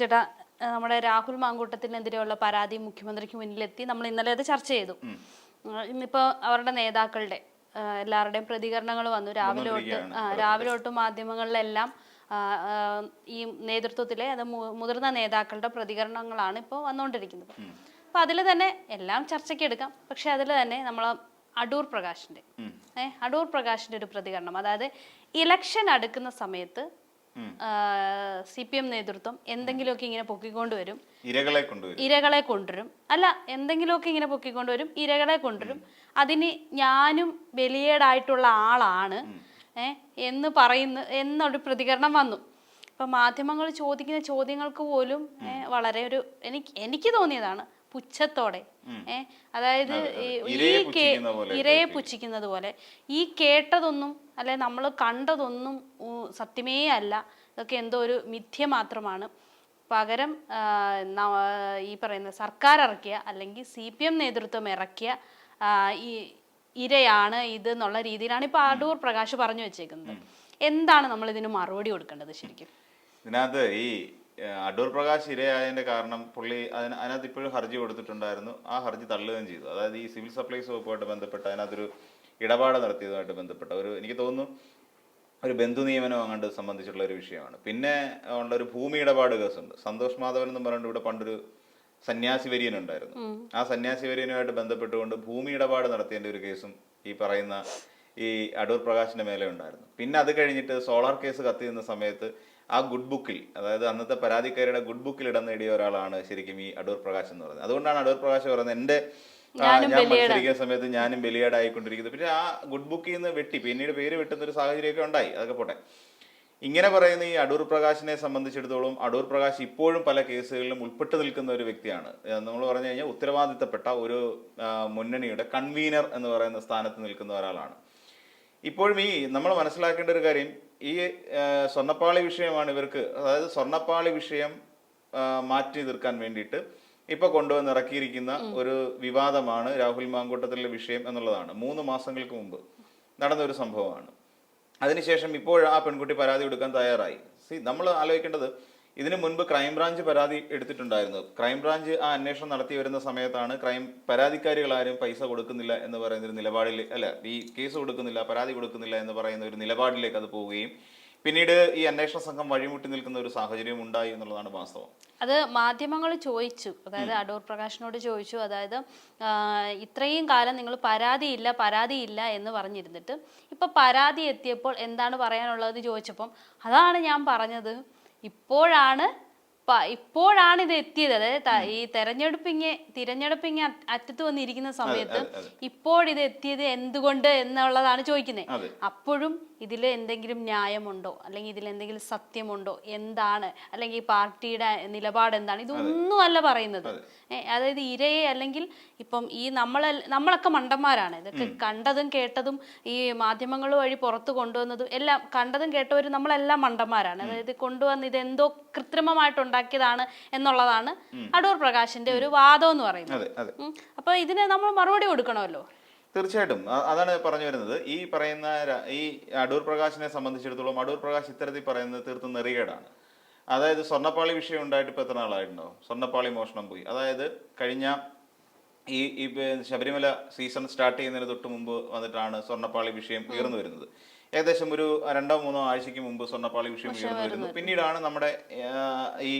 ചേട്ടാ നമ്മുടെ രാഹുൽ മാങ്കൂട്ടത്തിനെതിരെയുള്ള പരാതി മുഖ്യമന്ത്രിക്ക് മുന്നിലെത്തി നമ്മൾ ഇന്നലെ അത് ചർച്ച ചെയ്തു. ഇന്നിപ്പോ അവരുടെ നേതാക്കളുടെ എല്ലാവരുടെയും പ്രതികരണങ്ങൾ വന്നു. രാവിലെ തൊട്ട് രാവിലെ തൊട്ട് മാധ്യമങ്ങളിലെല്ലാം ഈ നേതൃത്വത്തിലെ അത് മുതിർന്ന നേതാക്കളുടെ പ്രതികരണങ്ങളാണ് ഇപ്പോൾ വന്നുകൊണ്ടിരിക്കുന്നത് അപ്പൊ അതിൽ തന്നെ എല്ലാം ചർച്ചയ്ക്ക് എടുക്കാം. പക്ഷെ അതിൽ തന്നെ നമ്മൾ അടൂർ പ്രകാശിന്റെ ഏഹ് അടൂർ പ്രകാശിന്റെ ഒരു പ്രതികരണം. അതായത് ഇലക്ഷൻ അടുക്കുന്ന സമയത്ത് സി പി എം നേതൃത്വം എന്തെങ്കിലുമൊക്കെ ഇങ്ങനെ പൊക്കിക്കൊണ്ടുവരും. ഇരകളെ കൊണ്ടുവരും. ഇരകളെ കൊണ്ടുവരും. അല്ല എന്തെങ്കിലുമൊക്കെ ഇങ്ങനെ പൊക്കിക്കൊണ്ടുവരും ഇരകളെ കൊണ്ടുവരും. അതിന് ഞാനും ബലിയേടായിട്ടുള്ള ആളാണ്. ഏ എന്ന് പറയുന്ന എന്നൊരു പ്രതികരണം വന്നു. ഇപ്പൊ മാധ്യമങ്ങൾ ചോദിക്കുന്ന ചോദ്യങ്ങൾക്ക് പോലും വളരെ ഒരു എനിക്ക് എനിക്ക് തോന്നിയതാണ്. പുച്ഛത്തോടെ. ഏഹ് അതായത് ഈ- ഇരയെ പുച്ഛിക്കുന്നത് പോലെ. ഈ കേട്ടതൊന്നും അല്ലെ നമ്മൾ കണ്ടതൊന്നും സത്യമേ അല്ല. ഇതൊക്കെ എന്തോ ഒരു മിഥ്യ മാത്രമാണ്. പകരം ഈ പറയുന്ന സർക്കാർ ഇറക്കിയ അല്ലെങ്കിൽ സി പി എം നേതൃത്വം ഇറക്കിയ ഈ ഇരയാണ് ഇത് എന്നുള്ള രീതിയിലാണ് ഇപ്പൊ അടൂർ പ്രകാശ് പറഞ്ഞു വെച്ചേക്കുന്നത്. എന്താണ് നമ്മൾ ഇതിന് മറുപടി കൊടുക്കേണ്ടത് ശരിക്കും? ഇതിനകത്ത് ഈ അടൂർ പ്രകാശ് ഇരയായതിന്റെ കാരണം പുള്ളി അതിന് അതിനകത്ത് ഇപ്പോഴും ഹർജി കൊടുത്തിട്ടുണ്ടായിരുന്നു. ആ ഹർജി തള്ളുകയും ചെയ്തു. അതായത് ഈ സിവിൽ സപ്ലൈസ് വകുപ്പുമായിട്ട് ബന്ധപ്പെട്ട് അതിനകത്തൊരു ഇടപാട് നടത്തിയതുമായിട്ട് ബന്ധപ്പെട്ട ഒരു എനിക്ക് തോന്നുന്നു ഒരു ബന്ധു നിയമനം അങ്ങോട്ട് സംബന്ധിച്ചിട്ടുള്ള ഒരു വിഷയമാണ്. പിന്നെ ഉള്ള ഒരു ഭൂമി ഇടപാട് കേസുണ്ട്. സന്തോഷ് മാധവൻ എന്ന് പറഞ്ഞിട്ട് ഇവിടെ പണ്ടൊരു സന്യാസി വര്യൻ ഉണ്ടായിരുന്നു. ആ സന്യാസി വര്യനുമായിട്ട് ബന്ധപ്പെട്ടുകൊണ്ട് ഭൂമി ഇടപാട് നടത്തിയതിന്റെ ഒരു കേസും ഈ പറയുന്ന ഈ അടൂർ പ്രകാശിന്റെ മേലെ ഉണ്ടായിരുന്നു. പിന്നെ അത് കഴിഞ്ഞിട്ട് സോളാർ കേസ് കത്തിയുന്ന സമയത്ത് ആ ഗുഡ് ബുക്കിൽ അതായത് അന്നത്തെ പരാതിക്കാരിയുടെ ഗുഡ് ബുക്കിൽ ഇടം നേടിയ ഒരാളാണ് ശരിക്കും ഈ അടൂർ പ്രകാശ് എന്ന് പറയുന്നത്. അതുകൊണ്ടാണ് അടൂർ പ്രകാശ് പറയുന്നത് എന്റെ ആ, ഞാൻ മത്സരിക്കുന്ന സമയത്ത് ഞാനും ബലിയാടായിക്കൊണ്ടിരിക്കുന്നത് പിന്നെ ആ ഗുഡ് ബുക്കിൽ നിന്ന് വെട്ടി പിന്നീട് പേര് വെട്ടുന്ന ഒരു സാഹചര്യമൊക്കെ ഉണ്ടായി അതൊക്കെ പോട്ടെ. ഇങ്ങനെ പറയുന്ന ഈ അടൂർ പ്രകാശിനെ സംബന്ധിച്ചിടത്തോളം അടൂർ പ്രകാശ് ഇപ്പോഴും പല കേസുകളിലും ഉൾപ്പെട്ടു നിൽക്കുന്ന ഒരു വ്യക്തിയാണ്. നമ്മൾ പറഞ്ഞു കഴിഞ്ഞാൽ ഉത്തരവാദിത്തപ്പെട്ട ഒരു മുന്നണിയുടെ കൺവീനർ എന്ന് പറയുന്ന സ്ഥാനത്ത് നിൽക്കുന്ന ഒരാളാണ്. ഇപ്പോഴും ഈ നമ്മൾ മനസ്സിലാക്കേണ്ട ഒരു കാര്യം ഈ സ്വർണപ്പാളി വിഷയമാണ് ഇവർക്ക് അതായത് സ്വർണപ്പാളി വിഷയം മാറ്റി തീർക്കാൻ വേണ്ടിയിട്ട് ഇപ്പൊ കൊണ്ടുവന്ന് ഇറക്കിയിരിക്കുന്ന ഒരു വിവാദമാണ് രാഹുൽ മാങ്കൂട്ടത്തിലെ വിഷയം എന്നുള്ളതാണ്. മൂന്ന് മാസങ്ങൾക്ക് മുമ്പ് നടന്ന ഒരു സംഭവമാണ് അതിനുശേഷം ഇപ്പോൾ ആ പെൺകുട്ടി പരാതി കൊടുക്കാൻ തയ്യാറായി. സി നമ്മൾ ആലോചിക്കേണ്ടത് ഇതിനു മുൻപ് ക്രൈംബ്രാഞ്ച് പരാതി എടുത്തിട്ടുണ്ടായിരുന്നു. ക്രൈംബ്രാഞ്ച് ആ അന്വേഷണം നടത്തി വരുന്ന സമയത്താണ് ക്രൈം പരാതിക്കാരികൾ ആരും പൈസ കൊടുക്കുന്നില്ല എന്ന് പറയുന്ന ഒരു നിലപാടിൽ അല്ല ഈ കേസ് കൊടുക്കുന്നില്ല പരാതി കൊടുക്കുന്നില്ല എന്ന് പറയുന്ന ഒരു നിലപാടിലേക്ക് അത് പോവുകയും പിന്നീട് ഈ അന്വേഷണ സംഘം വഴിമുട്ടി നിൽക്കുന്ന ഒരു സാഹചര്യം ഉണ്ടായി എന്നുള്ളതാണ് വാസ്തവം. അത് മാധ്യമങ്ങൾ ചോദിച്ചു. അതായത് അടൂർ പ്രകാശിനോട് ചോദിച്ചു. അതായത് ഇത്രയും കാലം നിങ്ങൾ പരാതിയില്ല പരാതിയില്ല എന്ന് പറഞ്ഞിരുന്നിട്ട് ഇപ്പൊ പരാതി എത്തിയപ്പോൾ എന്താണ് പറയാനുള്ളത് ചോദിച്ചപ്പം അതാണ് ഞാൻ പറഞ്ഞത്. ഇപ്പോഴാണ് ഇപ്പോഴാണ് ഇത് എത്തിയത്. അതായത് ഈ തെരഞ്ഞെടുപ്പിങ് തിരഞ്ഞെടുപ്പിങ് അറ്റത്ത് വന്നിരിക്കുന്ന സമയത്ത് ഇപ്പോഴിത് എത്തിയത് എന്തുകൊണ്ട് എന്നുള്ളതാണ് ചോദിക്കുന്നത് അപ്പോഴും ഇതിൽ എന്തെങ്കിലും ന്യായമുണ്ടോ? അല്ലെങ്കിൽ ഇതിൽ എന്തെങ്കിലും സത്യമുണ്ടോ? എന്താണ്? അല്ലെങ്കിൽ ഈ പാർട്ടിയുടെ നിലപാട് എന്താണ്? ഇതൊന്നും അല്ല പറയുന്നത്. അതായത് ഇരയെ അല്ലെങ്കിൽ ഇപ്പം ഈ നമ്മൾ നമ്മളൊക്കെ മണ്ടന്മാരാണ്. ഇതൊക്കെ കണ്ടതും കേട്ടതും ഈ മാധ്യമങ്ങൾ വഴി പുറത്ത് കൊണ്ടുവന്നതും എല്ലാം കണ്ടതും കേട്ടവരും നമ്മളെല്ലാം മണ്ടന്മാരാണ്. അതായത് കൊണ്ടുവന്ന് ഇത് എന്തോ കൃത്രിമമായിട്ട് ഉണ്ടാക്കിയതാണ് എന്നുള്ളതാണ് അടൂർ പ്രകാശിന്റെ ഒരു വാദം എന്ന് പറയുന്നത്. അപ്പൊ ഇതിന് നമ്മൾ മറുപടി കൊടുക്കണമല്ലോ. തീർച്ചയായിട്ടും. അതാണ് പറഞ്ഞു വരുന്നത്. ഈ പറയുന്ന ഈ അടൂർ പ്രകാശിനെ സംബന്ധിച്ചിടത്തോളം അടൂർ പ്രകാശ് ഇത്തരത്തിൽ പറയുന്നത് തീർത്തും നെറികേടാണ്. അതായത് സ്വർണപ്പാളി വിഷയം ഉണ്ടായിട്ട് ഇപ്പോൾ എത്ര നാളായിട്ടുണ്ടോ? സ്വർണപ്പാളി മോഷണം പോയി. അതായത് കഴിഞ്ഞ ഈ ഈ ശബരിമല സീസൺ സ്റ്റാർട്ട് ചെയ്യുന്നതിന് തൊട്ട് മുമ്പ് വന്നിട്ടാണ് സ്വർണപ്പാളി വിഷയം ഉയർന്നു വരുന്നത്. ഏകദേശം ഒരു രണ്ടോ മൂന്നോ ആഴ്ചയ്ക്ക് മുമ്പ് സ്വർണപ്പാളി വിഷയം ഉയർന്നു വരുന്നു. പിന്നീടാണ് നമ്മുടെ ഈ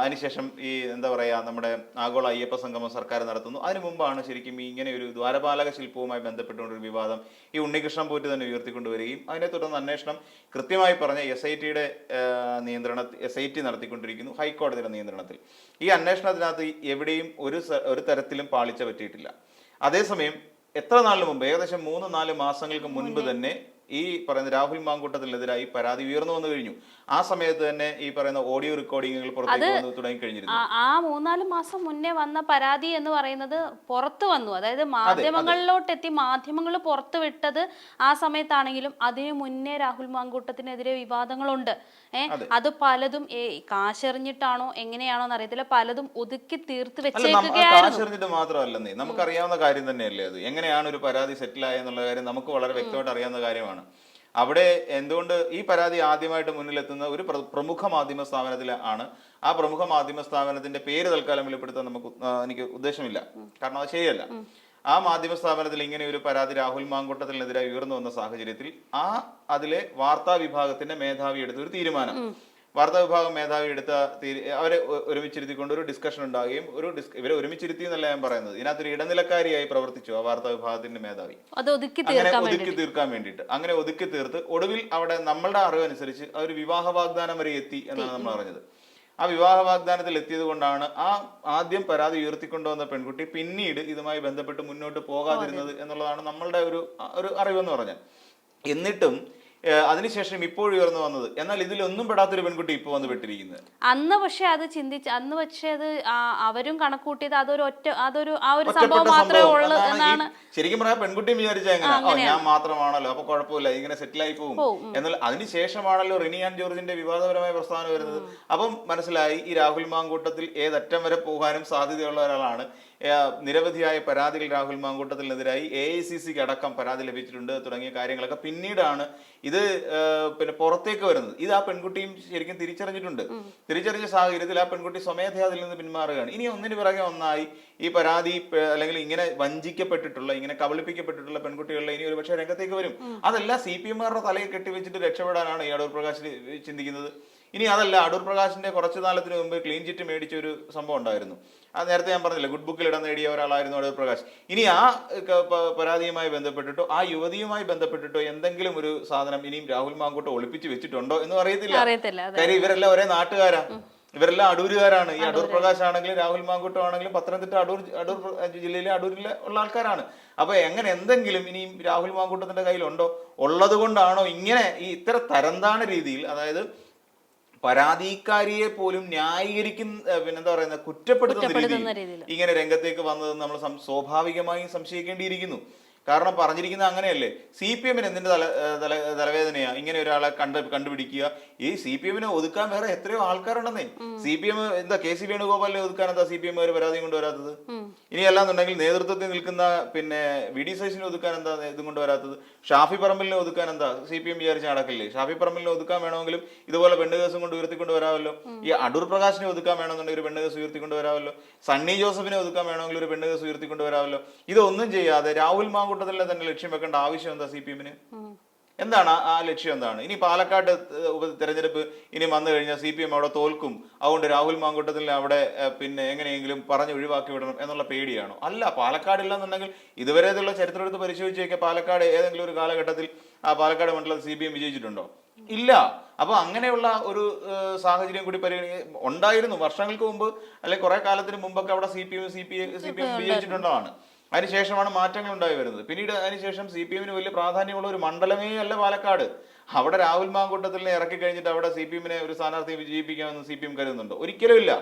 അതിനുശേഷം ഈ എന്താ പറയുക നമ്മുടെ ആഗോള അയ്യപ്പ സംഗമം സർക്കാർ നടത്തുന്നു. അതിനു മുമ്പാണ് ശരിക്കും ഈ ഇങ്ങനെ ഒരു ദ്വാരപാലക ശില്പവുമായി ബന്ധപ്പെട്ടുകൊണ്ടൊരു വിവാദം ഈ ഉണ്ണികൃഷ്ണൻ പോറ്റി തന്നെ ഉയർത്തിക്കൊണ്ടുവരികയും അതിനെ തുടർന്ന് അന്വേഷണം കൃത്യമായി പറഞ്ഞ എസ് ഐ ടിയുടെ നിയന്ത്രണ എസ് ഐ ടി നടത്തിക്കൊണ്ടിരിക്കുന്നു ഹൈക്കോടതിയുടെ നിയന്ത്രണത്തിൽ. ഈ അന്വേഷണത്തിനകത്ത് എവിടെയും ഒരു ഒരു തരത്തിലും പാളിച്ച പറ്റിയിട്ടില്ല. അതേസമയം എത്ര നാളിന് മുമ്പ്? ഏകദേശം മൂന്ന് നാല് മാസങ്ങൾക്ക് മുൻപ് തന്നെ ഈ പറയുന്ന രാഹുൽ മാങ്കൂട്ടത്തിനെതിരായി പരാതി ഉയർന്നു വന്നു കഴിഞ്ഞു. ആ സമയത്ത് തന്നെ ഈ പറയുന്ന ഓഡിയോ റെക്കോർഡിങ്ങുകൾ പുറത്തേക്ക് വന്നു തുടങ്ങി കഴിഞ്ഞിരുന്നു ആ- മൂന്നാൽ മാസം മുന്നേ വന്ന പരാതി എന്ന് പറയുന്നത് പുറത്തു വന്നു. അതായത് മാധ്യമങ്ങളിലോട്ട് എത്തി മാധ്യമങ്ങൾ പുറത്തു വിട്ടത് ആ സമയത്താണെങ്കിലും അതിനു മുന്നേ രാഹുൽ മാങ്കൂട്ടത്തിനെതിരെ വിവാദങ്ങളുണ്ട്. അത്. പലതും കാശെറിഞ്ഞിട്ടാണോ എങ്ങനെയാണോ എന്നറിയത്തില്ല. പലതും ഒതുക്കി തീർത്ത് വെച്ചേക്കുകയായിരുന്നു. മാത്രമല്ലെന്നേ നമുക്കറിയാവുന്ന കാര്യം തന്നെയല്ലേ അത്. എങ്ങനെയാണ് ഒരു പരാതി സെറ്റിൽ ആയെന്നുള്ള കാര്യം നമുക്ക് വളരെ വ്യക്തമായിട്ട് അറിയാവുന്ന കാര്യമാണ്. അവിടെ എന്തുകൊണ്ട് ഈ പരാതി ആദ്യമായിട്ട് മുന്നിലെത്തുന്ന ഒരു പ്രമുഖ മാധ്യമ സ്ഥാപനത്തിൽ ആണ്. ആ പ്രമുഖ മാധ്യമ സ്ഥാപനത്തിന്റെ പേര് തൽക്കാലം വെളിപ്പെടുത്താൻ നമുക്ക് എനിക്ക് ഉദ്ദേശമില്ല. കാരണം അത് ശരിയല്ല. ആ മാധ്യമ സ്ഥാപനത്തിൽ ഇങ്ങനെ ഒരു പരാതി രാഹുൽ മാങ്കൂട്ടത്തിനെതിരായി ഉയർന്നു വന്ന സാഹചര്യത്തിൽ ആ അതിലെ വാർത്താ വിഭാഗത്തിന്റെ മേധാവി എടുത്ത ഒരു തീരുമാനം. വാർത്താ വിഭാഗം മേധാവി എടുത്ത അവരെ ഒരുമിച്ചിരുത്തിക്കൊണ്ട് ഒരു ഡിസ്കഷൻ ഉണ്ടാകുകയും ഒരു ഡിസ് ഇവരെ ഒരുമിച്ചിരുത്തി എന്നല്ല ഞാൻ പറയുന്നത്. ഇതിനകത്തൊരു ഇടനിലക്കാരിയായി പ്രവർത്തിച്ചു ആ വാർത്താ വിഭാഗത്തിന്റെ മേധാവി. അങ്ങനെ ഒതുക്കി തീർക്കാൻ വേണ്ടിയിട്ട്. അങ്ങനെ ഒതുക്കി തീർത്ത് ഒടുവിൽ അവിടെ നമ്മളുടെ അറിവനുസരിച്ച് ആ ഒരു വിവാഹ വാഗ്ദാനം വരെ എത്തി എന്നാണ് നമ്മൾ അറിഞ്ഞത്. ആ വിവാഹ വാഗ്ദാനത്തിൽ എത്തിയത് കൊണ്ടാണ് ആ ആദ്യം പരാതി ഉയർത്തിക്കൊണ്ടുവന്ന പെൺകുട്ടി പിന്നീട് ഇതുമായി ബന്ധപ്പെട്ട് മുന്നോട്ട് പോകാതിരുന്നത് എന്നുള്ളതാണ് നമ്മളുടെ ഒരു ഒരു അറിവെന്ന് പറഞ്ഞാൽ. എന്നിട്ടും അതിനുശേഷം ഇപ്പോൾ ഉയർന്നു വന്നത്. എന്നാൽ ഇതിലൊന്നും പെടാത്തൊരു പെൺകുട്ടി ഇപ്പോൾ വന്ന് പെട്ടിരിക്കുന്നത്. അന്ന് പക്ഷേ അത് ചിന്തിച്ച് അന്ന് പക്ഷേ അത് അവരും കണക്കൂട്ടിയത് അതൊരു ഒറ്റ അതൊരു ആ ഒരു സംഭവം മാത്രമേ ഉള്ളൂ എന്നാണ് ശരിക്കും പറഞ്ഞാൽ പെൺകുട്ടിയും വിചാരിച്ച എങ്ങനെ ഞാൻ മാത്രമാണല്ലോ അപ്പൊ കുഴപ്പമില്ല ഇങ്ങനെ സെറ്റിൽ ആയി പോകും. എന്നാൽ അതിനുശേഷമാണല്ലോ റിനി ആൻഡ് ജോർജിന്റെ വിവാദപരമായ പ്രസ്താവന വരുന്നത്. അപ്പം മനസ്സിലായി ഈ രാഹുൽ മാങ്കൂട്ടത്തിൽ ഏതറ്റം വരെ പോകാനും സാധ്യതയുള്ള ഒരാളാണ്. നിരവധിയായ പരാതികൾ രാഹുൽ മാങ്കൂട്ടത്തിനെതിരായി എ ഐ സി സിക്ക് അടക്കം പരാതി ലഭിച്ചിട്ടുണ്ട് തുടങ്ങിയ കാര്യങ്ങളൊക്കെ പിന്നീടാണ് ഇത് പിന്നെ പുറത്തേക്ക് വരുന്നത്. ഇത് ആ പെൺകുട്ടിയും ശരിക്കും തിരിച്ചറിഞ്ഞിട്ടുണ്ട്. തിരിച്ചറിഞ്ഞ സാഹചര്യത്തിൽ ആ പെൺകുട്ടി സ്വമേധയാ അതിൽ നിന്ന് പിന്മാറുകയാണ്. ഇനി ഒന്നിന് പിറകെ ഒന്നായി ഈ പരാതി അല്ലെങ്കിൽ ഇങ്ങനെ വഞ്ചിക്കപ്പെട്ടിട്ടുള്ള ഇങ്ങനെ കബളിപ്പിക്കപ്പെട്ടിട്ടുള്ള പെൺകുട്ടികളിലെ ഇനി ഒരു പക്ഷേ രംഗത്തേക്ക് വരും. അതല്ല സി പി എമ്മാരുടെ തലയെ കെട്ടിവെച്ചിട്ട് രക്ഷപ്പെടാനാണ് ഈ അടൂർ പ്രകാശ് ചിന്തിക്കുന്നത്. ഇനി അതല്ല അടൂർ പ്രകാശിന്റെ കുറച്ചു കാലത്തിന് മുമ്പ് ക്ലീൻ ചിറ്റ് മേടിച്ച ഒരു സംഭവം ഉണ്ടായിരുന്നു. അത് നേരത്തെ ഞാൻ പറഞ്ഞില്ല ഗുഡ് ബുക്കിൽ ഇടം നേടിയ ഒരാളായിരുന്നു അടൂർ പ്രകാശ്. ഇനി ആ പരാതിയുമായി ബന്ധപ്പെട്ടിട്ടോ ആ യുവതിയുമായി ബന്ധപ്പെട്ടിട്ടോ എന്തെങ്കിലും ഒരു സാധനം ഇനിയും രാഹുൽ മാങ്കൂട്ട് ഒളിപ്പിച്ച് വെച്ചിട്ടുണ്ടോ എന്ന് അറിയത്തില്ല. കാര്യം ഇവരെല്ലാം ഒരേ നാട്ടുകാരാ. ഇവരെല്ലാം അടൂരുകാരാണ്. ഈ അടൂർ പ്രകാശ് ആണെങ്കിലും രാഹുൽ മാങ്കൂട്ടം ആണെങ്കിലും പത്തനംതിട്ട അടൂർ അടൂർ ജില്ലയിലെ അടൂരിലെ ഉള്ള ആൾക്കാരാണ്. അപ്പൊ എങ്ങനെ എന്തെങ്കിലും ഇനിയും രാഹുൽ മാങ്കൂട്ടത്തിന്റെ കയ്യിലുണ്ടോ? ഉള്ളത് കൊണ്ടാണോ ഇങ്ങനെ ഈ ഇത്ര തരംതാണ രീതിയിൽ അതായത് പരാതിക്കാരിയെ പോലും ന്യായീകരിക്കുന്ന പിന്നെന്താ പറയുന്ന കുറ്റപ്പെടുത്തുന്ന രീതിയിൽ. ഇങ്ങനെ രംഗത്തേക്ക് വന്നതെന്ന് നമ്മൾ സ്വാഭാവികമായും സംശയിക്കേണ്ടിയിരിക്കുന്നു കാരണം പറഞ്ഞിരിക്കുന്നത് അങ്ങനെയല്ലേ? സി പി എമ്മിന് എന്തിന്റെ തല തല തലവേദനയാ? ഇങ്ങനെ ഒരാളെ കണ്ട് കണ്ടുപിടിക്കുക. ഈ സി പി എമ്മിനെ ഒതുക്കാൻ വേറെ എത്രയോ ആൾക്കാരുണ്ടെന്നേ. സി പി എം എന്താ കെ സി വേണുഗോപാലിനെ ഒതുക്കാൻ എന്താ സി പി എം പരാതി കൊണ്ടുവരാത്തത്? ഇനി അല്ലാന്നുണ്ടെങ്കിൽ നേതൃത്വത്തിൽ നിൽക്കുന്ന പിന്നെ വി ഡി സൈസിനെ ഒതുക്കാൻ എന്താ ഇതും കൊണ്ടുവരാത്തത്? ഷാഫി പറമ്പലിനെ ഒതുക്കാൻ എന്താ സി പി എം വിചാരിച്ച നടക്കില്ലേ ഷാഫി പറമ്പലിനെ ഒതുക്കാൻ വേണമെങ്കിലും ഇതുപോലെ പെണ്ണ് കേസും കൊണ്ട് ഉയർത്തിക്കൊണ്ട് വരാമല്ലോ. ഈ അടൂർ പ്രകാശിനെ ഒതുക്കാൻ വേണമെന്നുണ്ടെങ്കിൽ ഒരു പെണ്ണ് കേസ് ഉയർത്തിക്കൊണ്ട് വരാമല്ലോ. സണ്ണി ജോസഫിനെ ഒതുക്കാൻ വേണമെങ്കിൽ ഒരു പെണ്ണ് കേസ് ഉയർത്തിക്കൊണ്ട് വരാമല്ലോ. ഇതൊന്നും ചെയ്യാതെ രാഹുൽ മാങ്കൂട്ടത്തിലെ തന്നെ ലക്ഷ്യം വെക്കേണ്ട ആവശ്യം എന്താ സി പി എമ്മിന് എന്താണ് ആ- ലക്ഷ്യം എന്താണ്? ഇനി പാലക്കാട് തെരഞ്ഞെടുപ്പ് ഇനി വന്നു കഴിഞ്ഞാൽ സി പി എം അവിടെ തോൽക്കും. അതുകൊണ്ട് രാഹുൽ മാങ്കൂട്ടത്തിൽ അവിടെ പിന്നെ എങ്ങനെയെങ്കിലും പറഞ്ഞ് ഒഴിവാക്കി വിടണം എന്നുള്ള പേടിയാണോ? അല്ല പാലക്കാട് ഇല്ലെന്നുണ്ടെങ്കിൽ ഇതുവരെ ഇതുള്ള ചരിത്രം എടുത്ത് പരിശോധിച്ച് നോക്കിയാൽ പാലക്കാട് ഏതെങ്കിലും ഒരു കാലഘട്ടത്തിൽ ആ പാലക്കാട് മണ്ഡലത്തിൽ സി പി എം വിജയിച്ചിട്ടുണ്ടോ? ഇല്ല. അപ്പൊ അങ്ങനെയുള്ള ഒരു സാഹചര്യം കൂടി പരിഗണി ഉണ്ടായിരുന്നു. വർഷങ്ങൾക്ക് മുമ്പ് അല്ലെങ്കിൽ കുറെ കാലത്തിന് മുമ്പൊക്കെ അവിടെ C P M C P C P M വിജയിച്ചിട്ടുള്ളതാണ് അതിനുശേഷമാണ് മാറ്റങ്ങൾ ഉണ്ടായി വരുന്നത്. പിന്നീട് അതിനുശേഷം സി പി എമ്മിന് വലിയ പ്രാധാന്യമുള്ള ഒരു മണ്ഡലമേ അല്ല പാലക്കാട്. അവിടെ രാഹുൽ മാങ്കൂട്ടത്തിനെ ഇറക്കി കഴിഞ്ഞിട്ട് അവിടെ സി പി എമ്മിനെ ഒരു സ്ഥാനാർത്ഥി വിജയിപ്പിക്കാമെന്ന് സി പി എം കരുതുന്നുണ്ടോ. ഒരിക്കലും ഇല്ല.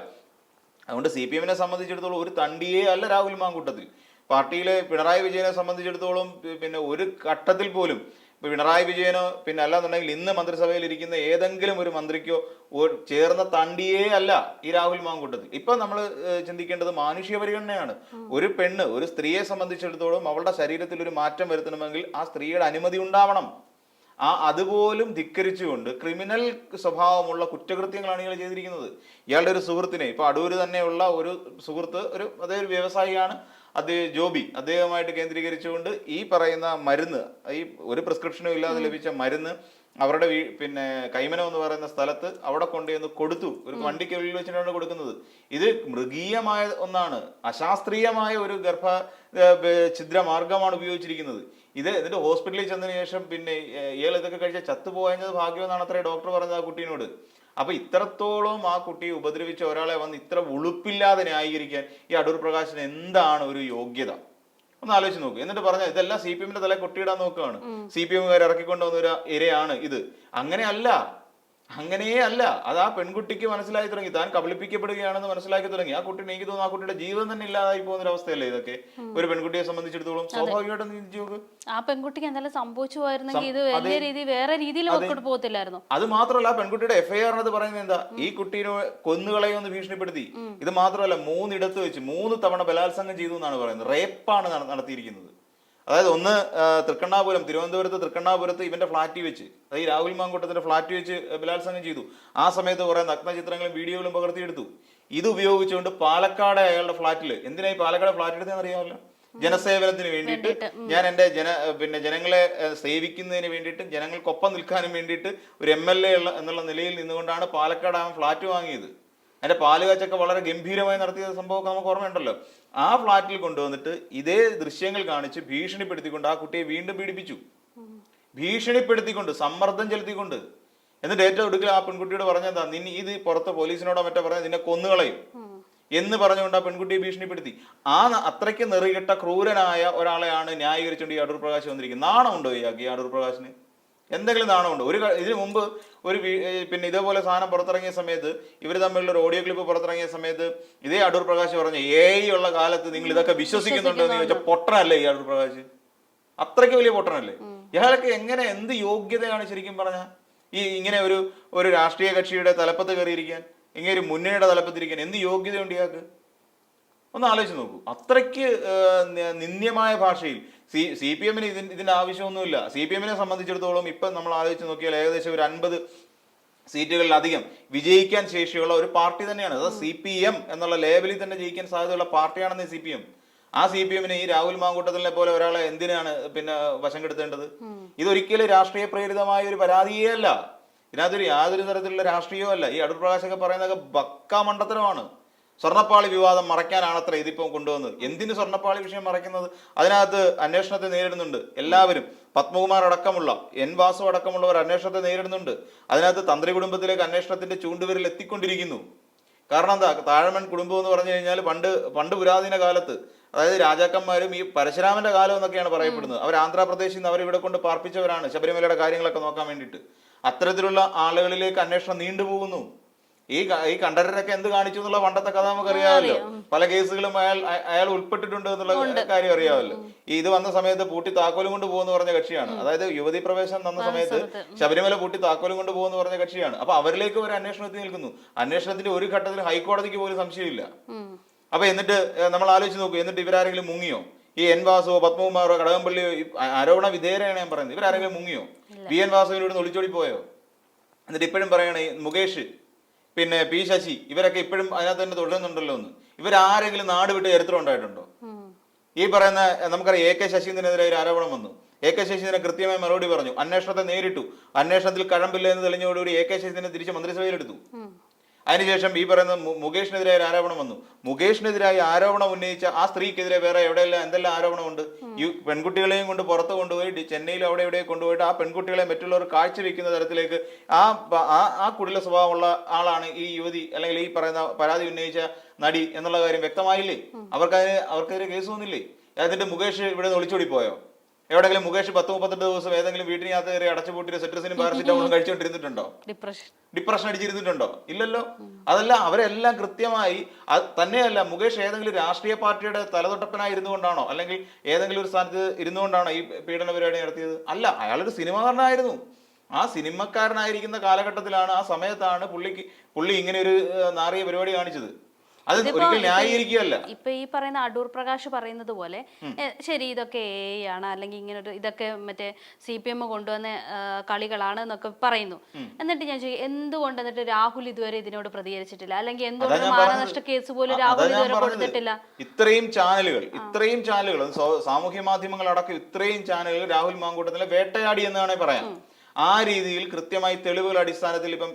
അതുകൊണ്ട് സി പി എമ്മിനെ സംബന്ധിച്ചിടത്തോളം ഒരു തണ്ടിയേ അല്ല രാഹുൽ മാങ്കൂട്ടത്തിൽ. പാർട്ടിയിലെ പിണറായി വിജയനെ സംബന്ധിച്ചിടത്തോളം പിന്നെ ഒരു ഘട്ടത്തിൽ പോലും ഇപ്പൊ പിണറായി വിജയനോ പിന്നെ അല്ലാന്നുണ്ടെങ്കിൽ ഇന്ന് മന്ത്രിസഭയിൽ ഇരിക്കുന്ന ഏതെങ്കിലും ഒരു മന്ത്രിക്കോ ചേർന്ന തണ്ടിയേ അല്ല ഈ രാഹുൽ മാങ്കൂട്ടത്തിൽ. ഇപ്പൊ നമ്മൾ ചിന്തിക്കേണ്ടത് മാനുഷിക പരിഗണനയാണ്. ഒരു പെണ്ണ് ഒരു സ്ത്രീയെ സംബന്ധിച്ചിടത്തോളം അവളുടെ ശരീരത്തിൽ ഒരു മാറ്റം വരുത്തണമെങ്കിൽ ആ സ്ത്രീയുടെ അനുമതി ഉണ്ടാവണം. ആ അതുപോലും ധിക്കരിച്ചുകൊണ്ട് ക്രിമിനൽ സ്വഭാവമുള്ള കുറ്റകൃത്യങ്ങളാണ് ഇയാൾ ചെയ്തിരിക്കുന്നത്. ഇയാളുടെ ഒരു സുഹൃത്തിനെ ഇപ്പൊ അടൂര് തന്നെയുള്ള ഒരു സുഹൃത്ത് ഒരു അതേ ഒരു വ്യവസായിയാണ്. അദ്ദേഹം ജോബി അദ്ദേഹമായിട്ട് കേന്ദ്രീകരിച്ചുകൊണ്ട് ഈ പറയുന്ന മരുന്ന് ഈ ഒരു പ്രിസ്ക്രിപ്ഷനും ഇല്ലാതെ ലഭിച്ച മരുന്ന് അവരുടെ വീ പിന്നെ കൈമനം എന്ന് പറയുന്ന സ്ഥലത്ത് അവിടെ കൊണ്ടുവന്ന് കൊടുത്തു. ഒരു വണ്ടിക്ക് ഉള്ളിൽ വെച്ചിട്ടാണ് കൊടുക്കുന്നത്. ഇത് മൃഗീയമായ ഒന്നാണ്. അശാസ്ത്രീയമായ ഒരു ഗർഭ ഛിദ്ര മാർഗമാണ് ഉപയോഗിച്ചിരിക്കുന്നത്. ഇത് എന്നിട്ട് ഹോസ്പിറ്റലിൽ ചെന്നതിന് ശേഷം പിന്നെ ഇയാൾ ഇതൊക്കെ കഴിച്ച ചത്തുപോയത് ഭാഗ്യമെന്നാണ് അത്രേ ഡോക്ടർ പറഞ്ഞത് ആ കുട്ടീനോട്. അപ്പൊ ഇത്രത്തോളം ആ കുട്ടിയെ ഉപദ്രവിച്ച ഒരാളെ വന്ന് ഇത്ര ഉളുപ്പില്ലാതെ ന്യായീകരിക്കാൻ ഈ അടൂർ പ്രകാശിന് എന്താണ് ഒരു യോഗ്യത? ഒന്ന് ആലോചിച്ച് നോക്കൂ. എന്നിട്ട് പറഞ്ഞ ഇതെല്ലാം സി പി എമ്മിന്റെ തല കൊട്ടിയിടാൻ നോക്കുകയാണ്. സി പി എമ്മുകാർ ഇറക്കിക്കൊണ്ടുവന്ന ഒരു ഇരയാണ് ഇത്. അങ്ങനെയല്ല. അങ്ങനെയേ അല്ല അത് ആ പെൺകുട്ടിക്ക് മനസ്സിലായി തുടങ്ങി. താൻ കബളിപ്പിക്കപ്പെടുകയാണെന്ന് മനസ്സിലാക്കി തുടങ്ങി. ആ കുട്ടി എനിക്ക് തോന്നുന്നു. ആ കുട്ടിയുടെ ജീവൻ തന്നെ ഇല്ലാതായി പോകുന്ന ഒരു അവസ്ഥയല്ലേ ഇതൊക്കെ? ഒരു പെൺകുട്ടിയെ സംബന്ധിച്ചിടത്തോളം സ്വാഭാവികമായിട്ടും ആ പെൺകുട്ടിക്ക് എന്തെങ്കിലും സംഭവിച്ചു പോയിരുന്നെങ്കിൽ ഇത് വലിയ രീതി വേറെ രീതിയിൽ പോകത്തില്ലായിരുന്നു. അത് മാത്രമല്ല ആ പെൺകുട്ടിയുടെ എഫ്ഐആറിനത് പറയുന്നത് എന്താ? ഈ കുട്ടീനെ കൊന്നുകളയുമെന്ന് ഭീഷണിപ്പെടുത്തി. ഇത് മാത്രമല്ല മൂന്നിടത്ത് വെച്ച് മൂന്ന് തവണ ബലാത്സംഗം ചെയ്തു എന്നാണ് പറയുന്നത്. റേപ്പാണ് നട- നടത്തിയിരിക്കുന്നത്. അതായത് ഒന്ന് തൃക്കണ്ണാപുരം തിരുവനന്തപുരത്ത് തൃക്കണ്ണാപുരത്ത് ഇവന്റെ ഫ്ലാറ്റിൽ വെച്ച് അതായത് രാഹുൽ മാങ്കൂട്ടത്തിന്റെ ഫ്ലാറ്റിൽ വെച്ച് ബലാത്സംഗം ചെയ്തു. ആ സമയത്ത് കുറെ നഗ്നചിത്രങ്ങളും വീഡിയോകളും പകർത്തിയെടുത്തു. ഇത് ഉപയോഗിച്ചുകൊണ്ട് പാലക്കാട് അയാളുടെ ഫ്ലാറ്റിൽ എന്തിനാ ഈ പാലക്കാട് ഫ്ലാറ്റ് എടുത്തതെന്ന് അറിയാമല്ലോ? ജനസേവനത്തിന് വേണ്ടിയിട്ട് ഞാൻ എന്റെ ജന പിന്നെ ജനങ്ങളെ സേവിക്കുന്നതിന് വേണ്ടിയിട്ട് ജനങ്ങൾക്കൊപ്പം നിൽക്കാനും വേണ്ടിയിട്ട് ഒരു എം എൽ എ എന്നുള്ള നിലയിൽ നിന്നുകൊണ്ടാണ് പാലക്കാട് ആ ഫ്ലാറ്റ് വാങ്ങിയത്. അതിന്റെ പാൽ കാച്ചൊക്കെ വളരെ ഗംഭീരമായി നടത്തിയ സംഭവമൊക്കെ നമുക്ക് ഓർമ്മയുണ്ടല്ലോ. ആ ഫ്ലാറ്റിൽ കൊണ്ടുവന്നിട്ട് ഇതേ ദൃശ്യങ്ങൾ കാണിച്ച് ഭീഷണിപ്പെടുത്തിക്കൊണ്ട് ആ കുട്ടിയെ വീണ്ടും പീഡിപ്പിച്ചു. ഭീഷണിപ്പെടുത്തിക്കൊണ്ട് സമ്മർദ്ദം ചെലുത്തിക്കൊണ്ട്. എന്നിട്ട് ഏറ്റവും ഒടുക്കൽ ആ പെൺകുട്ടിയോട് പറഞ്ഞെന്താ നിന്നെ ഇത് പുറത്ത് പോലീസിനോടോ മറ്റോ പറഞ്ഞ നിന്നെ കൊന്നുകളയും എന്ന് പറഞ്ഞുകൊണ്ട് ആ പെൺകുട്ടിയെ ഭീഷണിപ്പെടുത്തി. ആ അത്രയ്ക്ക് നെറികെട്ട ക്രൂരനായ ഒരാളെയാണ് ന്യായീകരിച്ചുകൊണ്ട് ഈ അടൂർ പ്രകാശ് വന്നിരിക്കുന്നത്. നാണമുണ്ടോ ഈ അടൂർ പ്രകാശിന് എന്തെങ്കിലും നാണമുണ്ട്? ഒരു ഇതിനു മുമ്പ് ഒരു പിന്നെ ഇതേപോലെ സാധനം പുറത്തിറങ്ങിയ സമയത്ത് ഇവർ തമ്മിലുള്ള ഒരു ഓഡിയോ ക്ലിപ്പ് പുറത്തിറങ്ങിയ സമയത്ത് ഇതേ അടൂർ പ്രകാശ് പറഞ്ഞു ഏ ഉള്ള കാലത്ത് നിങ്ങൾ ഇതൊക്കെ വിശ്വസിക്കുന്നുണ്ടോ എന്ന് ചോദിച്ചാൽ പൊട്ടനല്ലേ ഈ അടൂർ പ്രകാശ്? അത്രയ്ക്ക് വലിയ പൊട്ടനല്ലേ? ഇയാളൊക്കെ എങ്ങനെ എന്ത് യോഗ്യതയാണ് ശരിക്കും പറഞ്ഞ? ഈ ഇങ്ങനെ ഒരു ഒരു രാഷ്ട്രീയ കക്ഷിയുടെ തലപ്പത്ത് കയറിയിരിക്കാൻ ഇങ്ങനെ ഒരു മുന്നണിയുടെ തലപ്പത്തിരിക്കാൻ എന്ത് യോഗ്യതയുണ്ട് ഇയാൾക്ക്? ഒന്ന് ആലോചിച്ച് നോക്കൂ. അത്രയ്ക്ക് നിന്ദ്യമായ ഭാഷയിൽ സി സി പി എമ്മിന് ഇതിന് ഇതിന്റെ ആവശ്യമൊന്നുമില്ല. സി പി എമ്മിനെ സംബന്ധിച്ചിടത്തോളം ഇപ്പം നമ്മൾ ആലോചിച്ച് നോക്കിയാൽ ഏകദേശം ഒരു അൻപത് സീറ്റുകളിലധികം വിജയിക്കാൻ ശേഷിയുള്ള ഒരു പാർട്ടി തന്നെയാണ്. അത് സി പി എം എന്നുള്ള ലേബലിൽ തന്നെ ജയിക്കാൻ സാധ്യതയുള്ള പാർട്ടിയാണെന്ന് സി പി എം. ആ സി പി എമ്മിന് ഈ രാഹുൽ മാങ്കൂട്ടത്തിനെ പോലെ ഒരാളെ എന്തിനാണ് പിന്നെ വശം കെടുത്തേണ്ടത്? ഇതൊരിക്കലും രാഷ്ട്രീയ പ്രേരിതമായ ഒരു പരാതിയേ അല്ല. ഇതിനകത്തൊരു യാതൊരു തരത്തിലുള്ള രാഷ്ട്രീയവും അല്ല. ഈ അടൂർ പ്രകാശൊക്കെ പറയുന്നതൊക്കെ ബക്ക മണ്ടത്തരമാണ്. സ്വർണപ്പാളി വിവാദം മറയ്ക്കാനാണത്ര ഇതിപ്പം കൊണ്ടുവന്നത്. എന്തിന് സ്വർണപ്പാളി വിഷയം മറയ്ക്കുന്നത്? അതിനകത്ത് അന്വേഷണത്തെ നേരിടുന്നുണ്ട് എല്ലാവരും. പത്മകുമാർ അടക്കമുള്ള എൻ വാസു അടക്കമുള്ളവർ അന്വേഷണത്തെ നേരിടുന്നുണ്ട്. അതിനകത്ത് തന്ത്രി കുടുംബത്തിലേക്ക് അന്വേഷണത്തിന്റെ ചൂണ്ടുവിരൽ എത്തിക്കൊണ്ടിരിക്കുന്നു. കാരണം എന്താ? താഴമൺ കുടുംബം എന്ന് പറഞ്ഞു കഴിഞ്ഞാൽ പണ്ട് പണ്ട് പുരാതന കാലത്ത് അതായത് രാജാക്കന്മാരും ഈ പരശുരാമന്റെ കാലം എന്നൊക്കെയാണ് പറയപ്പെടുന്നത്. അവർ ആന്ധ്രാപ്രദേശിൽ നിന്ന് അവരിവിടെ കൊണ്ട് പാർപ്പിച്ചവരാണ് ശബരിമലയുടെ കാര്യങ്ങളൊക്കെ നോക്കാൻ വേണ്ടിയിട്ട്. അത്തരത്തിലുള്ള ആളുകളിലേക്ക് അന്വേഷണം നീണ്ടുപോകുന്നു. ഈ ഈ കണ്ടരരൊക്കെ എന്ത് കാണിച്ചു എന്നുള്ള പണ്ടത്തെ കഥ നമുക്ക് അറിയാമല്ലോ പല കേസുകളും അയാൾ അയ- അയാൾ ഉൾപ്പെട്ടിട്ടുണ്ട് എന്നുള്ള കാര്യം അറിയാമല്ലോ. ഈ ഇത് വന്ന സമയത്ത് പൂട്ടി താക്കോലും കൊണ്ട് പോകുന്ന പറഞ്ഞ കക്ഷിയാണ്. അതായത് യുവതി പ്രവേശനം വന്ന സമയത്ത് ശബരിമല പൂട്ടി താക്കോലും കൊണ്ട് പോകുന്ന പറഞ്ഞ കക്ഷിയാണ്. അപ്പൊ അവരിലേക്ക് ഒരു അന്വേഷണം എത്തി നിൽക്കുന്നു. അന്വേഷണത്തിന്റെ ഒരു ഘട്ടത്തിൽ ഹൈക്കോടതിക്ക് പോലും സംശയമില്ല. അപ്പൊ എന്നിട്ട് നമ്മൾ ആലോചിച്ച് നോക്കൂ എന്നിട്ട് ഇവരാരെങ്കിലും മുങ്ങിയോ? ഈ എൻ വാസുവോ പത്മകുമാറോ കടകംപള്ളിയോ ആരോപണ വിധേയരാണ് ഞാൻ പറയുന്നത്. ഇവരാരെങ്കിലും മുങ്ങിയോ? വി എൻ വാസുവിനോട് ഒളിച്ചോടി പോയോ? എന്നിട്ട് ഇപ്പോഴും പറയണേ മുകേഷ് പിന്നെ പി ശശി ഇവരൊക്കെ ഇപ്പോഴും അതിനകത്ത് തന്നെ തുടരുന്നുണ്ടല്ലോ എന്ന്. ഇവരാരെങ്കിലും നാട് വിട്ട് ചരിത്രം ഉണ്ടായിട്ടുണ്ടോ? ഈ പറയുന്ന നമുക്കറിയാം എ കെ ശശീന്ദ്രനെതിരെ ഒരു ആരോപണം വന്നു. എ കെ ശശീന്ദ്രൻ കൃത്യമായി മറുപടി പറഞ്ഞു. അന്വേഷണത്തെ നേരിട്ടു. അന്വേഷണത്തിൽ കഴമ്പില്ല എന്ന് തെളിഞ്ഞോടുകൂടി എ കെ ശശീന്ദ്രനെ തിരിച്ച് മന്ത്രിസഭയിലെടുത്തു. അതിനുശേഷം ഈ പറയുന്ന മുകേഷിനെതിരായ മുകേഷിനെതിരെ ഒരു ആരോപണം വന്നു. മുകേഷിനെതിരായി ആരോപണം ഉന്നയിച്ച ആ സ്ത്രീക്കെതിരെ വേറെ എവിടെയെല്ലാം എന്തെല്ലാം ആരോപണമുണ്ട്? ഈ പെൺകുട്ടികളെയും കൊണ്ട് പുറത്ത് കൊണ്ടുപോയി ചെന്നൈയിൽ അവിടെ ഇവിടെ കൊണ്ടുപോയിട്ട് ആ പെൺകുട്ടികളെ മറ്റുള്ളവർ കാഴ്ചവെക്കുന്ന തരത്തിലേക്ക് ആ ആ ആ കുടില സ്വഭാവമുള്ള ആളാണ് ഈ യുവതി അല്ലെങ്കിൽ ഈ പറയുന്ന പരാതി ഉന്നയിച്ച നടി എന്നുള്ള കാര്യം വ്യക്തമായില്ലേ? അവർക്കതിന് അവർക്കെതിരെ കേസ് വന്നില്ലേ? അതിന്റെ മുകേഷ് ഇവിടെ നിന്ന് ഒളിച്ചോടി പോയോ എവിടെയെങ്കിലും മുകേഷ് പത്ത് മുപ്പത്തെട്ട് ദിവസം ഏതെങ്കിലും വീട്ടിനകത്ത് കയറി അടച്ചുപൂട്ടി സെട്രസിനും പാരസിറ്റമോളും കഴിച്ചുകൊണ്ടിരുന്നിട്ടുണ്ടോ? Depression depression അടിച്ചിരുന്നിട്ടുണ്ടോ? ഇല്ലല്ലോ. അതല്ല അവരെല്ലാം കൃത്യമായി തന്നെയല്ല മുകേഷ് ഏതെങ്കിലും രാഷ്ട്രീയ പാർട്ടിയുടെ തലതൊട്ടപ്പനായി ഇരുന്നുകൊണ്ടാണോ അല്ലെങ്കിൽ ഏതെങ്കിലും ഒരു സ്ഥാനത്ത് ഇരുന്നുകൊണ്ടാണോ ഈ പീഡന പരിപാടി നടത്തിയത്? അല്ല അയാളൊരു സിനിമാകാരനായിരുന്നു. ആ സിനിമക്കാരനായിരിക്കുന്ന കാലഘട്ടത്തിലാണ് ആ സമയത്താണ് പുള്ളിക്ക് പുള്ളി ഇങ്ങനെ ഒരു നാറിയ പരിപാടി കാണിച്ചത്. അത് ഇതിപ്പോ ഒരിക്കലും ഇപ്പൊ ഈ- ന്യായീകരിക്കുകയല്ല. ഇപ്പൊ ഈ പറയുന്ന അടൂർ പ്രകാശ് പറയുന്നത് പോലെ ശരി ഇതൊക്കെ എ ആണ് അല്ലെങ്കിൽ ഇങ്ങനെ ഒരു ഇതൊക്കെ മറ്റേ സി പി എം കൊണ്ടുവന്ന കളികളാണ് എന്നൊക്കെ പറയുന്നു. എന്നിട്ട് ഞാൻ ചോദിക്കും എന്തുകൊണ്ട് എന്നിട്ട് രാഹുൽ ഇതുവരെ ഇതിനോട് പ്രതികരിച്ചിട്ടില്ല? അല്ലെങ്കിൽ എന്തുകൊണ്ട് മാനനഷ്ട കേസ് പോലും രാഹുൽ ഇതുവരെ. കൊടുത്തിട്ടില്ല? ഇത്രയും ചാനലുകൾ ഇത്രയും ചാനലുകൾ സാമൂഹ്യ മാധ്യമങ്ങൾ അടക്കം ഇത്രയും ചാനലുകൾ രാഹുൽ മാങ്കൂട്ടത്തിലെ വേട്ടയാടി എന്ന് വേണേ പറയാം. ആ രീതിയിൽ കൃത്യമായി തെളിവുകൾ അടിസ്ഥാനത്തിൽ ഇപ്പം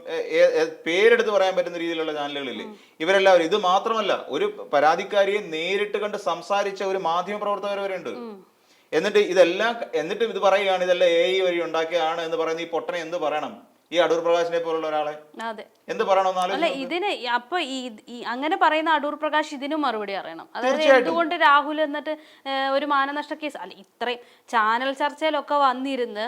പേരെടുത്ത് പറയാൻ പറ്റുന്ന രീതിയിലുള്ള ചാനലുകളില്ലേ? ഇവരെല്ലാവരും ഇത് മാത്രമല്ല ഒരു പരാതിക്കാരിയെ നേരിട്ട് കണ്ട് സംസാരിച്ച ഒരു മാധ്യമ പ്രവർത്തകർ വരെ ഉണ്ട്. എന്നിട്ട് ഇതെല്ലാം എന്നിട്ടും ഇത് പറയുകയാണ് ഇതെല്ലാം എ ഐ വഴി ഉണ്ടാക്കിയതാണ് എന്ന് പറയുന്ന ഈ പൊട്ടനെ എന്ത് പറയണം? ഈ അടൂർ പ്രകാശിനെ പോലുള്ള ഒരാളെ? എന്ത് പറയണമെന്ന് അല്ല ഇതിന് അപ്പൊ ഈ അങ്ങനെ പറയുന്ന അടൂർ പ്രകാശ് ഇതിനും മറുപടി അറിയണം. അതായത് എന്തുകൊണ്ട് രാഹുൽ എന്നിട്ട് ഒരു മാനനഷ്ട കേസ്? അല്ല ഇത്രയും ചാനൽ ചർച്ചയിലൊക്കെ വന്നിരുന്ന്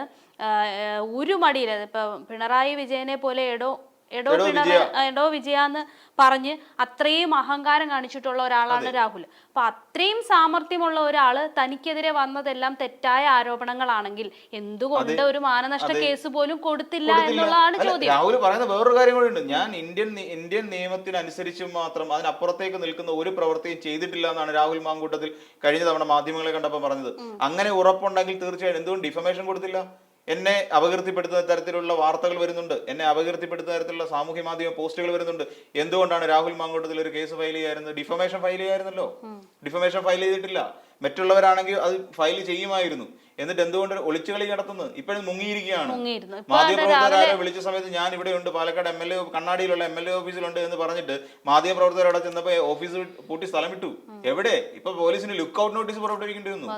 ഒരു മടിയില്ല. ഇപ്പൊ പിണറായി വിജയനെ പോലെ എടോ എടോ വിജയ. എടോ വിജയ എന്ന് പറഞ്ഞ് അത്രയും അഹങ്കാരം കാണിച്ചിട്ടുള്ള ഒരാളാണ് രാഹുൽ. അപ്പൊ അത്രയും സാമർഥ്യമുള്ള ഒരാൾ തനിക്കെതിരെ വന്നതെല്ലാം തെറ്റായ ആരോപണങ്ങളാണെങ്കിൽ എന്തുകൊണ്ട് ഒരു മാനനഷ്ട കേസ് പോലും കൊടുത്തില്ല. എന്നുള്ളതാണ് ചോദ്യം. രാഹുൽ പറയുന്ന വേറൊരു കാര്യം കൂടി ഉണ്ട്. ഞാൻ ഇന്ത്യൻ ഇന്ത്യൻ നിയമത്തിനനുസരിച്ച് മാത്രം അതിനപ്പുറത്തേക്ക് നിൽക്കുന്ന ഒരു പ്രവൃത്തിയും ചെയ്തിട്ടില്ല എന്നാണ് രാഹുൽ മാങ്കൂട്ടത്തിൽ കഴിഞ്ഞ തവണ മാധ്യമങ്ങളെ കണ്ടപ്പോൾ പറഞ്ഞത്. അങ്ങനെ ഉറപ്പുണ്ടെങ്കിൽ തീർച്ചയായും എന്തുകൊണ്ട് ഡിഫമേഷൻ കൊടുത്തില്ല? എന്നെ അപകീർത്തിപ്പെടുത്തുന്ന തരത്തിലുള്ള വാർത്തകൾ വരുന്നുണ്ട്. എന്നെ അപകീർത്തിപ്പെടുത്തുന്ന തരത്തിലുള്ള സാമൂഹ്യ മാധ്യമ പോസ്റ്റുകൾ വരുന്നുണ്ട്. എന്തുകൊണ്ടാണ് രാഹുൽ മാങ്കോട്ടത്തിൽ ഒരു കേസ് ഫയൽ ചെയ്യാറുന്നത് ഡിഫമേഷൻ ഫയൽ ചെയ്യായിരുന്നല്ലോ. ഡിഫമേഷൻ ഫയൽ ചെയ്തിട്ടില്ല. മറ്റുള്ളവരാണെങ്കിൽ അത് ഫയൽ ചെയ്യുമായിരുന്നു. എന്നിട്ട് എന്തുകൊണ്ട് ഒളിച്ചുകളി നടത്തുന്നത്? ഇപ്പോഴും മുങ്ങിയിരിക്കുകയാണ്. മാധ്യമപ്രവർത്തകരെ വിളിച്ച സമയത്ത് ഞാൻ ഇവിടെ ഉണ്ട് പാലക്കാട് എം എൽ എ കണ്ണാടിയിലുള്ള എം എൽ എ ഓഫീസിലുണ്ട് എന്ന് പറഞ്ഞിട്ട് മാധ്യമപ്രവർത്തകർ അവിടെ ചെന്നപ്പോ ഓഫീസ് പൂട്ടി സ്ഥലം വിട്ടു എവിടെ? ഇപ്പൊ പോലീസിന് ലുക്ക് ഔട്ട് നോട്ടീസ് പുറപ്പെടുവിക്കേണ്ടി വന്നു.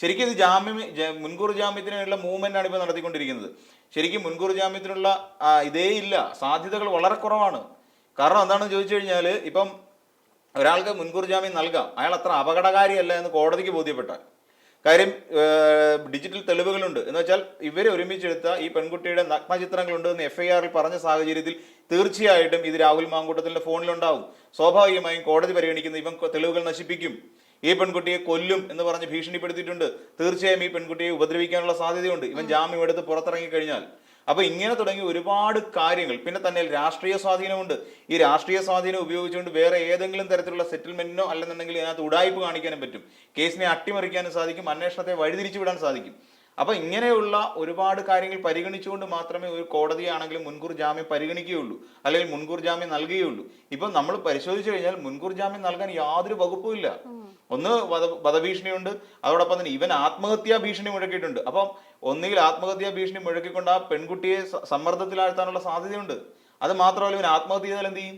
ശരിക്കും ഇത് ജാമ്യം മുൻകൂർ ജാമ്യത്തിനുള്ള മൂവ്മെന്റ് ആണ് ഇപ്പൊ നടത്തിക്കൊണ്ടിരിക്കുന്നത്. ശരിക്കും മുൻകൂർ ജാമ്യത്തിനുള്ള ഇതേ ഇല്ല. സാധ്യതകൾ വളരെ കുറവാണ്. കാരണം എന്താണെന്ന് ചോദിച്ചു കഴിഞ്ഞാൽ ഇപ്പം ഒരാൾക്ക് മുൻകൂർ ജാമ്യം നൽകാം. അയാൾ അത്ര അപകടകാരിയല്ല എന്ന് കോടതിക്ക് ബോധ്യപ്പെട്ടാൽ. കാര്യം ഡിജിറ്റൽ തെളിവുകളുണ്ട്. എന്ന് വെച്ചാൽ ഇവരെ ഒരുമിച്ചെടുത്ത ഈ പെൺകുട്ടിയുടെ നഗ്നചിത്രങ്ങളുണ്ട് എന്ന് എഫ് ഐ ആറിൽ പറഞ്ഞ സാഹചര്യത്തിൽ തീർച്ചയായിട്ടും ഇത് രാഹുൽ മാങ്കൂട്ടത്തിന്റെ ഫോണിലുണ്ടാവും. സ്വാഭാവികമായും കോടതി പരിഗണിക്കുന്ന ഇവൻ തെളിവുകൾ നശിപ്പിക്കും. ഈ പെൺകുട്ടിയെ കൊല്ലും എന്ന് പറഞ്ഞ് ഭീഷണിപ്പെടുത്തിയിട്ടുണ്ട്. തീർച്ചയായും ഈ പെൺകുട്ടിയെ ഉപദ്രവിക്കാനുള്ള സാധ്യതയുണ്ട്. ഇവൻ ജാമ്യം എടുത്ത് പുറത്തിറങ്ങി കഴിഞ്ഞാൽ. അപ്പൊ ഇങ്ങനെ തുടങ്ങി ഒരുപാട് കാര്യങ്ങൾ പിന്നെ തന്നെ രാഷ്ട്രീയ സ്വാധീനമുണ്ട് ഈ രാഷ്ട്രീയ സ്വാധീനം ഉപയോഗിച്ചുകൊണ്ട് വേറെ ഏതെങ്കിലും തരത്തിലുള്ള സെറ്റിൽമെന്റിനോ അല്ലെന്നുണ്ടെങ്കിൽ ഇതിനകത്ത് ഉടായ്പ കാണിക്കാനും പറ്റും. കേസിനെ അട്ടിമറിക്കാനും സാധിക്കും. അന്വേഷണത്തെ വഴിതിരിച്ചു വിടാൻ സാധിക്കും. അപ്പൊ ഇങ്ങനെയുള്ള ഒരുപാട് കാര്യങ്ങൾ പരിഗണിച്ചുകൊണ്ട് മാത്രമേ ഒരു കോടതിയാണെങ്കിലും മുൻകൂർ ജാമ്യം പരിഗണിക്കുകയുള്ളൂ. അല്ലെങ്കിൽ മുൻകൂർ ജാമ്യം നൽകുകയുള്ളൂ. ഇപ്പൊ നമ്മൾ പരിശോധിച്ചു കഴിഞ്ഞാൽ മുൻകൂർ ജാമ്യം നൽകാൻ യാതൊരു വകുപ്പുമില്ല ഒന്ന് വധ വധഭീഷണിയുണ്ട്. അതോടൊപ്പം തന്നെ ഇവൻ ആത്മഹത്യാ ഭീഷണി മുഴക്കിയിട്ടുണ്ട്. അപ്പം ഒന്നുകിൽ ആത്മഹത്യാ ഭീഷണി മുഴക്കിക്കൊണ്ട് ആ പെൺകുട്ടിയെ സമ്മർദ്ദത്തിലാഴ്ത്താനുള്ള സാധ്യതയുണ്ട്. അത് മാത്രമല്ല ഇവൻ ആത്മഹത്യ ചെയ്താൽ എന്ത് ചെയ്യും?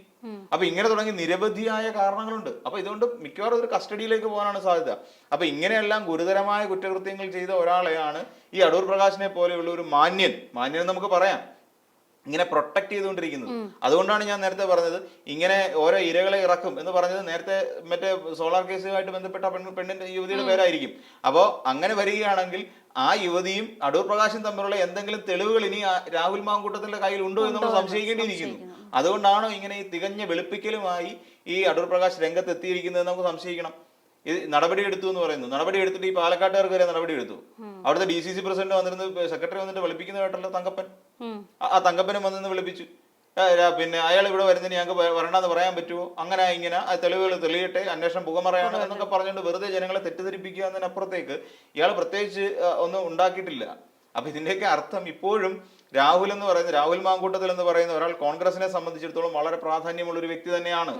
അപ്പൊ ഇങ്ങനെ തുടങ്ങി നിരവധിയായ കാരണങ്ങളുണ്ട്. അപ്പൊ ഇതുകൊണ്ട് മിക്കവാറും ഒരു കസ്റ്റഡിയിലേക്ക് പോകാനാണ് സാധ്യത. അപ്പൊ ഇങ്ങനെയെല്ലാം ഗുരുതരമായ കുറ്റകൃത്യങ്ങൾ ചെയ്ത ഒരാളെയാണ് ഈ അടൂർ പ്രകാശിനെ പോലെയുള്ള ഒരു മാന്യൻ. മാന്യൻ നമുക്ക് പറയാം. ഇങ്ങനെ പ്രൊട്ടക്ട് ചെയ്തുകൊണ്ടിരിക്കുന്നത് അതുകൊണ്ടാണ് ഞാൻ നേരത്തെ പറഞ്ഞത് ഇങ്ങനെ ഓരോ ഇരകളെ ഇറക്കും എന്ന് പറഞ്ഞത് നേരത്തെ മറ്റേ സോളാർ കേസുമായിട്ട് ബന്ധപ്പെട്ട പെണ്ണിന്റെ യുവതിയുടെ പേരായിരിക്കും. അപ്പോൾ അങ്ങനെ വരികയാണെങ്കിൽ ആ യുവതിയും അടൂർ പ്രകാശും തമ്മിലുള്ള എന്തെങ്കിലും തെളിവുകൾ ഇനി രാഹുൽ മാങ്കൂട്ടത്തിന്റെ കയ്യിൽ ഉണ്ടോ എന്ന് നമ്മൾ സംശയിക്കേണ്ടിയിരിക്കുന്നു. അതുകൊണ്ടാണോ ഇങ്ങനെ ഈ തികഞ്ഞ വെളുപ്പിക്കലുമായി ഈ അടൂർ പ്രകാശ് രംഗത്ത് എത്തിയിരിക്കുന്നത് നമുക്ക് സംശയിക്കണം. ഇത് നടപടി എടുത്തു എന്ന് പറയുന്നു. നടപടി എടുത്തിട്ട് ഈ പാലക്കാട്ടുകാർക്ക് വരെ നടപടി എടുത്തു അവിടുത്തെ ഡി സി സി പ്രസിഡന്റ് വന്നിരുന്ന് സെക്രട്ടറി വന്നിട്ട് വിളിപ്പിക്കുന്നതായിട്ടുള്ള തങ്കപ്പൻ. ആ- തങ്കപ്പനും വന്നിരുന്ന് വിളിപ്പിച്ചു. പിന്നെ അയാൾ ഇവിടെ വരുന്നതിന് ഞങ്ങൾക്ക് വരണമെന്ന് പറയാൻ പറ്റുമോ? അങ്ങനെ ഇങ്ങനെ ആ തെളിവുകൾ തെളിയട്ടെ അന്വേഷണം പുകമറയാണ് എന്നൊക്കെ പറഞ്ഞുകൊണ്ട് വെറുതെ ജനങ്ങളെ തെറ്റിദ്ധരിപ്പിക്കുക എന്നതിനപ്പുറത്തേക്ക് ഇയാൾ പ്രത്യേകിച്ച് ഒന്നും ഉണ്ടാക്കിയിട്ടില്ല. അപ്പൊ ഇതിന്റെയൊക്കെ അർത്ഥം ഇപ്പോഴും രാഹുൽ എന്ന് പറയുന്നത് രാഹുൽ മാങ്കൂട്ടത്തിൽ എന്ന് പറയുന്ന ഒരാൾ കോൺഗ്രസിനെ സംബന്ധിച്ചിടത്തോളം വളരെ പ്രാധാന്യമുള്ള ഒരു വ്യക്തി തന്നെയാണ്.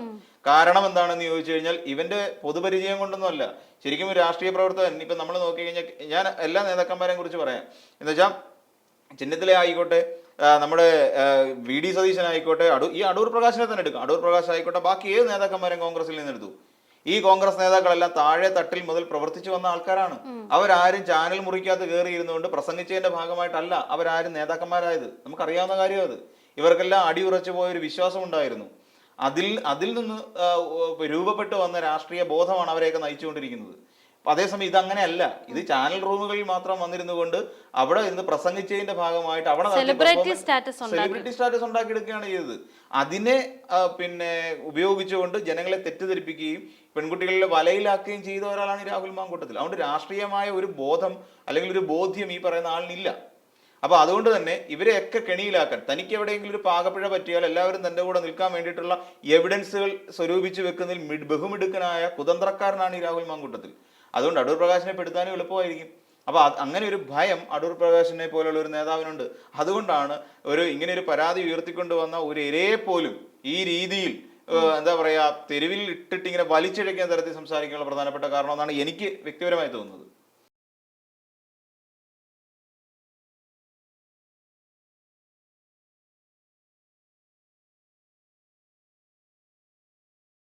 കാരണം എന്താണെന്ന് ചോദിച്ചു കഴിഞ്ഞാൽ ഇവന്റെ പൊതുപരിചയം കൊണ്ടൊന്നുമല്ല ശരിക്കും ഒരു രാഷ്ട്രീയ പ്രവർത്തകൻ. ഇപ്പൊ നമ്മൾ നോക്കി കഴിഞ്ഞാൽ ഞാൻ എല്ലാ നേതാക്കന്മാരെയും കുറിച്ച് പറയാം. എന്ന് വെച്ചാൽ ചിഹ്നത്തിലെ ആയിക്കോട്ടെ നമ്മുടെ വി ഡി സതീശൻ ആയിക്കോട്ടെ അടൂർ ഈ അടൂർ പ്രകാശിനെ തന്നെ എടുക്കാം. അടൂർ പ്രകാശ് ആയിക്കോട്ടെ ബാക്കി ഏത് നേതാക്കന്മാരെയും കോൺഗ്രസിൽ നിന്ന് എടുത്തു? ഈ കോൺഗ്രസ് നേതാക്കളെല്ലാം താഴെ തട്ടിൽ മുതൽ പ്രവർത്തിച്ചു വന്ന ആൾക്കാരാണ്. അവരാരും ചാനൽ മുറിക്കാതെ കയറിയിരുന്നുകൊണ്ട് പ്രസംഗിച്ചതിന്റെ ഭാഗമായിട്ടല്ല അവരാരും നേതാക്കന്മാരായത്. നമുക്കറിയാവുന്ന കാര്യം അത് ഇവർക്കെല്ലാം അടിയുറച്ചു പോയ ഒരു വിശ്വാസം ഉണ്ടായിരുന്നു. അതിൽ അതിൽ നിന്ന് രൂപപ്പെട്ടു വന്ന രാഷ്ട്രീയ ബോധമാണ് അവരെയൊക്കെ നയിച്ചുകൊണ്ടിരിക്കുന്നത്. അപ്പൊ അതേസമയം ഇതങ്ങനെയല്ല അങ്ങനെയല്ല. ഇത് ചാനൽ റൂമുകളിൽ മാത്രം വന്നിരുന്നു കൊണ്ട് അവിടെ ഇരുന്ന് പ്രസംഗിച്ചതിന്റെ ഭാഗമായിട്ട് അവിടെ. സെലിബ്രിറ്റി സ്റ്റാറ്റസ് ഉണ്ടാക്കിയെടുക്കുകയാണ് ചെയ്തത്. അതിനെ പിന്നെ ഉപയോഗിച്ചുകൊണ്ട് ജനങ്ങളെ തെറ്റിദ്ധരിപ്പിക്കുകയും പെൺകുട്ടികളിലെ വലയിലാക്കുകയും ചെയ്ത ഒരാളാണ് ഈ രാഹുൽ മാങ്കൂട്ടത്തിൽ. അതുകൊണ്ട് രാഷ്ട്രീയമായ ഒരു ബോധം അല്ലെങ്കിൽ ഒരു ബോധ്യം ഈ പറയുന്ന ആളിനില്ല. അപ്പൊ അതുകൊണ്ട് തന്നെ ഇവരെയൊക്കെ കെണിയിലാക്കാൻ തനിക്ക് എവിടെയെങ്കിലും ഒരു പാകപ്പിഴ പറ്റിയാൽ എല്ലാവരും തന്റെ കൂടെ നിൽക്കാൻ വേണ്ടിയിട്ടുള്ള എവിഡൻസുകൾ സ്വരൂപിച്ച് വെക്കുന്നതിൽ ബഹുമിടുക്കനായ കുതന്ത്രക്കാരനാണ് ഈ രാഹുൽ മാങ്കൂട്ടത്തിൽ. അതുകൊണ്ട് അടൂർ പ്രകാശിനെ പെടുത്താനും എളുപ്പമായിരിക്കും. അപ്പോൾ അങ്ങനെ ഒരു ഭയം അടൂർ പ്രകാശിനെ പോലുള്ള ഒരു നേതാവിനുണ്ട്. അതുകൊണ്ടാണ് ഒരു ഇങ്ങനെ ഒരു പരാതി ഉയർത്തിക്കൊണ്ട് വന്ന ഒരു ഇരയെ പോലും ഈ രീതിയിൽ എന്താ പറയാ തെരുവിൽ ഇട്ടിട്ട് ഇങ്ങനെ വലിച്ചിഴക്കാൻ തരത്തിൽ സംസാരിക്കാനുള്ള പ്രധാനപ്പെട്ട കാരണം എന്നാണ് എനിക്ക് വ്യക്തിപരമായി തോന്നുന്നത്.